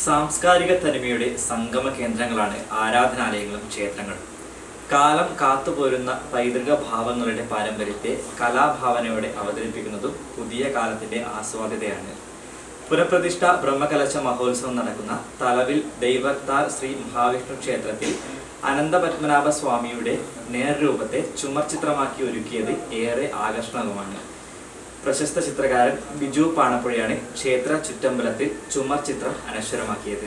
സാംസ്കാരിക തനിമയുടെ സംഗമ കേന്ദ്രങ്ങളാണ് ആരാധനാലയങ്ങളും ക്ഷേത്രങ്ങളും. കാലം കാത്തുപോരുന്ന പൈതൃക ഭാവങ്ങളുടെ പാരമ്പര്യത്തെ കലാഭാവനയോടെ അവതരിപ്പിക്കുന്നതും പുതിയ കാലത്തിന്റെ ആസ്വാദ്യതയാണ്. പുനഃപ്രതിഷ്ഠ ബ്രഹ്മകലശ മഹോത്സവം നടക്കുന്ന തലവിൽ ദൈവത്താർ ശ്രീ മഹാവിഷ്ണു ക്ഷേത്രത്തിൽ അനന്തപത്മനാഭ സ്വാമിയുടെ നേർരൂപത്തെ ചുമർചിത്രമാക്കി ഒരുക്കിയത് ഏറെ ആകർഷണവുമാണ് പ്രശസ്ത ചിത്രകാരൻ ബിജു പാണപ്പുഴയാണ് ക്ഷേത്ര ചുറ്റമ്പലത്തിൽ ചുമർ ചിത്രം അനശ്വരമാക്കിയത്.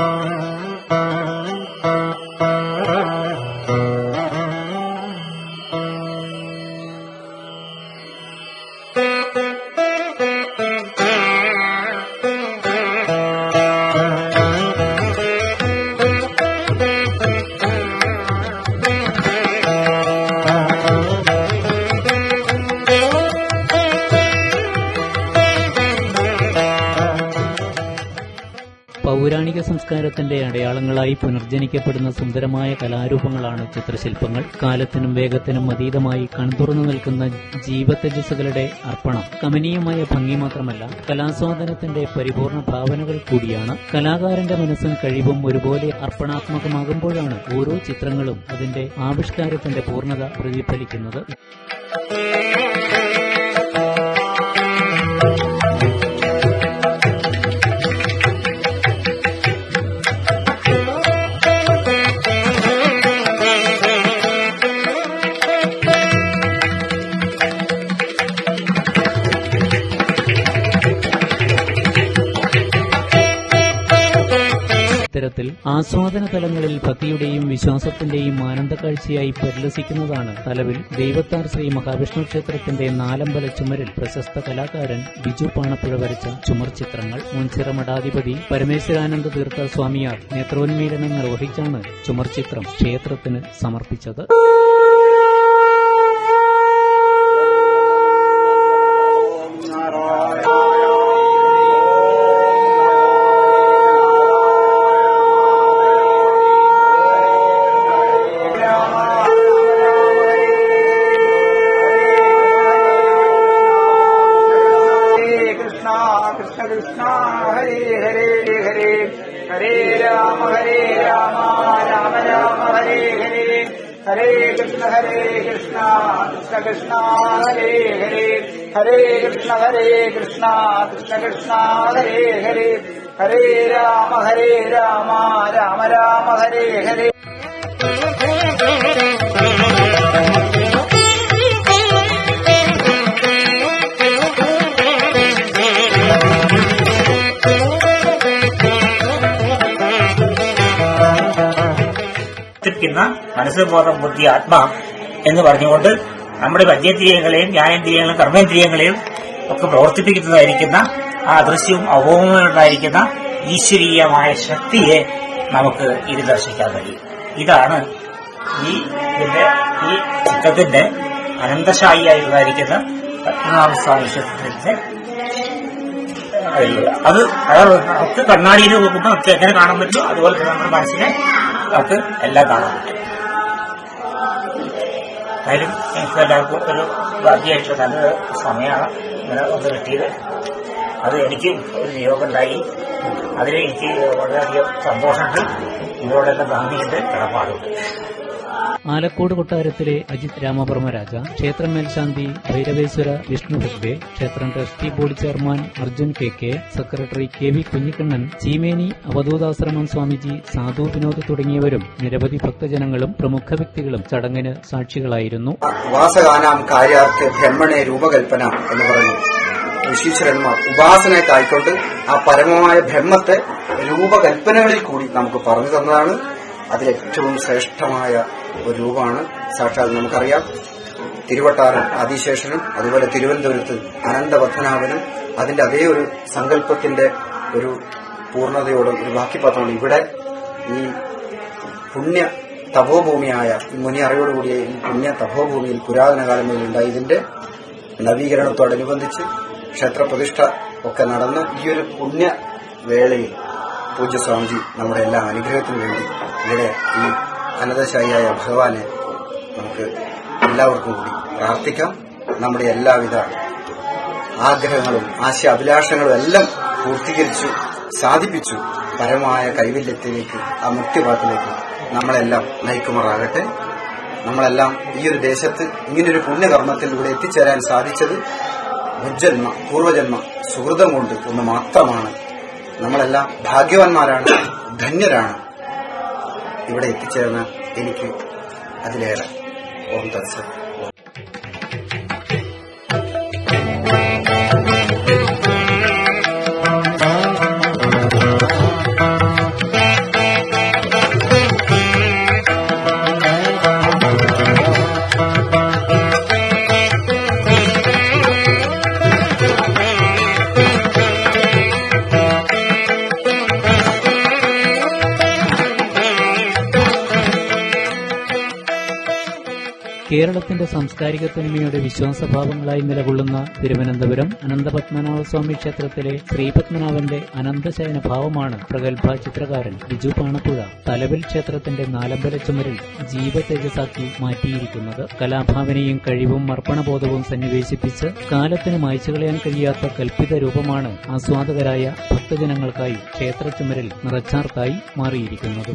Thank. സംസ്കാരത്തിന്റെ അടയാളങ്ങളായി പുനർജനിക്കപ്പെടുന്ന സുന്ദരമായ കലാരൂപങ്ങളാണ് ചിത്രശില്പങ്ങൾ. കാലത്തിനും വേഗത്തിനും അതീതമായി കൺതുറന്നു നിൽക്കുന്ന ജീവതേജസ്സുകളുടെ അർപ്പണം കമനീയമായ ഭംഗി മാത്രമല്ല കലാസ്വാദനത്തിന്റെ പരിപൂർണ ഭാവനകൾ കൂടിയാണ്. കലാകാരന്റെ മനസ്സും കഴിവും ഒരുപോലെ അർപ്പണാത്മകമാകുമ്പോഴാണ് ഓരോ ചിത്രങ്ങളും അതിന്റെ ആവിഷ്കാരത്തിന്റെ പൂർണത പ്രതിഫലിക്കുന്നത്. ആസ്വാദന തലങ്ങളിൽ ഭക്തിയുടെയും വിശ്വാസത്തിന്റെയും ആനന്ദക്കാഴ്ചയായി പരിലസിക്കുന്നതാണ് തലവിൽ ദൈവത്താർ ശ്രീ മഹാവിഷ്ണു ക്ഷേത്രത്തിന്റെ നാലമ്പല ചുമരിൽ പ്രശസ്ത കലാകാരൻ ബിജു പാണപ്പുഴ വരച്ച ചുമർ ചിത്രങ്ങൾ മുൻചിറ മഠാധിപതി പരമേശ്വരാനന്ദ തീർത്ഥ സ്വാമിയാർ നേത്രോന്മീലനം നിർവഹിച്ചാണ് ചുമർ ചിത്രം ക്ഷേത്രത്തിന് സമർപ്പിച്ചത്. കൃഷ്ണ കൃഷ്ണ ഹരേ. ഹരേ ഹരേ കൃഷ്ണ ഹരേ കൃഷ്ണ കൃഷ്ണ കൃഷ്ണ ഹരേ ഹരേ. ഹരേ രാമ ഹരേ രാമ രാമ രാമ ഹരേ ഹരേ. മനസ്സ് ബോധം ബുദ്ധി ആത്മാ എന്ന് പറഞ്ഞുകൊണ്ട് നമ്മുടെ പഞ്ചേന്ദ്രിയങ്ങളെയും ജ്ഞാനേന്ദ്രിയങ്ങളും കർമ്മേന്ദ്രിയങ്ങളെയും ഒക്കെ പ്രവർത്തിപ്പിക്കുന്നതായിരിക്കുന്ന ആ ദൃശ്യവും അഭൗമമായിരിക്കുന്ന ഈശ്വരീയമായ ശക്തിയെ നമുക്ക് ഇത് ദർശിക്കാൻ കഴിയും. ഇതാണ് ഈ ഇതിന്റെ ഈ ചിത്രത്തിന്റെ അനന്തശായിയായിട്ടുള്ളതായിരിക്കുന്ന പത്മനാഭസ്വാമി ക്ഷേത്രത്തിന്റെ കഴിയുക അത് അതായത് നമുക്ക് കണ്ണാടിയിൽ നോക്കുമ്പോൾ നമുക്ക് എങ്ങനെ കാണാൻ പറ്റും അതുപോലെ തന്നെ നമ്മുടെ മനസ്സിനെ നമുക്ക് എല്ലാം കാണാൻ പറ്റും. അതിലും എനിക്ക് എല്ലാവർക്കും ഒരു ഭാഗ്യമായിട്ടുള്ള നല്ലൊരു സമയമാണ് ഇങ്ങനെ ഒന്ന് കിട്ടിയത് അത് എനിക്ക് ഒരു നിയോഗം ഉണ്ടായി അതിൽ എനിക്ക് വളരെയധികം സന്തോഷമുണ്ട് നിങ്ങളോടെല്ലാം നന്ദിയുണ്ട് കടപ്പാടുണ്ട് ആലക്കോട് കൊട്ടാരത്തിലെ അജിത് രാമവർമ്മ രാജ ക്ഷേത്രം മേൽശാന്തി ഭൈരവേശ്വര വിഷ്ണു ഹെഗ്ഡെ ക്ഷേത്രം trustee board chairman Arjun K K secretary K V Kunhikannan Cheemeni അവധൂതാശ്രമം Swamiji Sadhu Vinod തുടങ്ങിയവരും നിരവധി ഭക്തജനങ്ങളും പ്രമുഖ വ്യക്തികളും ചടങ്ങിന് സാക്ഷികളായിരുന്നു. വാസകാനാം കാര്യാർത്ഥ ബ്രഹ്മണെ രൂപകൽപ്പന എന്ന് പറഞ്ഞു ഋഷീശ്വരന്മാർ ഉപാസനയ്ക്കായിക്കൊണ്ട് ആ പരമമായ ബ്രഹ്മത്തെ രൂപകൽപ്പനകളിൽ കൂടി നമുക്ക് പറഞ്ഞു തന്നതാണ്. അതിലേറ്റവും ശ്രേഷ്ഠമായ ഒരു രൂപമാണ്. സാക്ഷാൽ നമുക്കറിയാം. തിരുവട്ടാരൻ ആദിശേഷനും അതുപോലെ തിരുവനന്തപുരത്ത് അനന്തപത്മനാഭനും അതിന്റെ അതേ ഒരു സങ്കല്പത്തിന്റെ ഒരു പൂർണതയോടും ഒരു ബാക്കിപ്പാത്രമാണ് ഇവിടെ ഈ പുണ്യ തപോഭൂമിയായ മുനി അറിവോടുകൂടിയ ഈ പുണ്യ തപോഭൂമിയിൽ പുരാതന കാലം മുതൽ ഉണ്ടായതിന്റെ നവീകരണത്തോടനുബന്ധിച്ച് ക്ഷേത്രപ്രതിഷ്ഠ ഒക്കെ നടന്ന് ഈ ഒരു പുണ്യ വേളയിൽ നമ്മുടെ എല്ലാ അനുഗ്രഹത്തിനു വേണ്ടി ഇവിടെ ഈ അനന്തശായിയായ ഭഗവാനെ നമുക്ക് എല്ലാവർക്കും കൂടി പ്രാർത്ഥിക്കാം. നമ്മുടെ എല്ലാവിധ ആഗ്രഹങ്ങളും ആശയ അഭിലാഷങ്ങളും എല്ലാം പൂർത്തീകരിച്ചു സാധിപ്പിച്ചു. പരമായ കൈവല്യത്തിലേക്ക് ആ മുക്തിപാത്തിലേക്ക് നമ്മളെല്ലാം നയിക്കുമാറാകട്ടെ. നമ്മളെല്ലാം ഈ ഒരു ദേശത്ത് ഇങ്ങനൊരു പുണ്യകർമ്മത്തിലൂടെ എത്തിച്ചേരാൻ സാധിച്ചത് മുജ്ജന്മ പൂർവജന്മ സുഹൃതം കൊണ്ട് ഒന്ന് മാത്രമാണ്. നമ്മളെല്ലാം ഭാഗ്യവാന്മാരാണ് ധന്യരാണ്. ഇവിടെ എത്തിച്ചേർന്ന എനിക്ക് അതിലേറെ ഓം തത്സ. കേരളത്തിന്റെ സാംസ്കാരിക തനിമയുടെ വിശ്വാസഭാവങ്ങളായി നിലകൊള്ളുന്ന തിരുവനന്തപുരം അനന്തപത്മനാഭസ്വാമി ക്ഷേത്രത്തിലെ ശ്രീപത്മനാഭന്റെ അനന്തശയന ഭാവമാണ് പ്രഗത്ഭ ചിത്രകാരൻ ബിജു പാണപ്പുഴ. തലവിൽ ക്ഷേത്രത്തിന്റെ നാലമ്പല ചുമരിൽ ജീവതേജസാക്കി മാറ്റിയിരിക്കുന്നത്. കലാഭാവനയും കഴിവും അർപ്പണബോധവും സന്നിവേശിപ്പിച്ച് കാലത്തിന് മായ്ച്ചു കളയാൻ കഴിയാത്ത കൽപ്പിത രൂപമാണ് ആസ്വാദകരായ ഭക്തജനങ്ങൾക്കായി ക്ഷേത്ര ചുമരിൽ നിറച്ചാർത്തായി മാറിയിരിക്കുന്നത്.